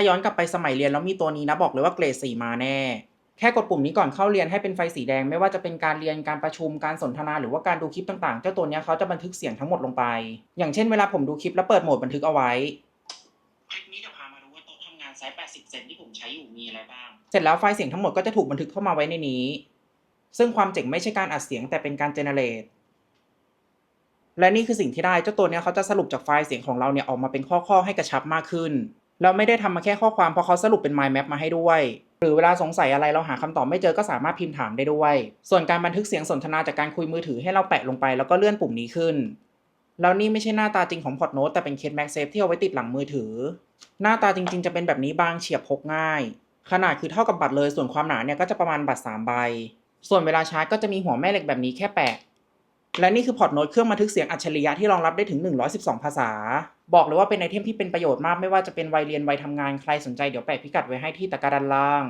าย้อนกลับไปสมัยเรียนแล้วมีตัวนี้นะบอกเลยว่าเกรด4มาแน่ แค่กดปุ่มนี้ก่อนเข้าเรียนให้เป็นไฟสีแดง ไม่ว่าจะเป็นการเรียนการประชุมการสนทนาหรือว่าการดูคลิปต่างๆ เจ้าตัวเนี้ยเขาจะบันทึกเสียงทั้งหมดลงไป อย่างเช่นเวลาผมดูคลิปแล้วเปิดโหมดบันทึกเอาไว้คลิปนี้เดี๋ยวพามาดูว่าโต๊ะทำงานไซส์80เซนที่ผมใช้อยู่มีอะไรบ้างเสร็จแล้วไฟล์เสียงทั้งหมดก็จะถูกบันทึกเข้ามาไว้ในนี้ ซึ่งความเจ๋งไม่ใช่การอัดเสียงแต่เป็นการเจเนเรตและนี่คือสิ่งที่ได้เจ้าตัวเนี้ยเขาจะสรุปจากไฟล์เสียงของเราเนี่ยออกมาเป็นข้อๆให้กระชับมากขึ้น แล้วไม่ได้ทำมาแค่ข้อความเพราะเขาสรุปเป็น mind map มาให้ด้วย หรือเวลาสงสัยอะไรเราหาคำตอบไม่เจอก็สามารถพิมพ์ถามได้ด้วย ส่วนการบันทึกเสียงสนทนาจากการคุยมือถือให้เราแปะลงไปแล้วก็เลื่อนปุ่มนี้ขึ้น แล้วนี่ไม่ใช่หน้าตาจริงของพอร์ตโน้ตแต่เป็นเคสแม็กเซฟที่เอาไว้ติดหลังมือถือ หน้าตาจริง ๆ จะเป็นแบบนี้บางเฉียบพกง่าย ขนาดคือเท่ากับบัตรเลย ส่วนความหนาเนี่ยก็จะประมาณบัตร3ใบ ส่วนเวลาชาร์จก็จะมีหัวแม่เหล็กแบบนี้แค่แปะและนี่คือพอร์ตโน้ตเครื่องบันทึกเสียงอัจฉริยะที่รองรับได้ถึง 112 ภาษา บอกเลยว่าเป็นไอเทมที่เป็นประโยชน์มากไม่ว่าจะเป็นวัยเรียนวัยทำงานใครสนใจเดี๋ยวแปะพิกัดไว้ให้ที่ตะกร้าด้านล่าง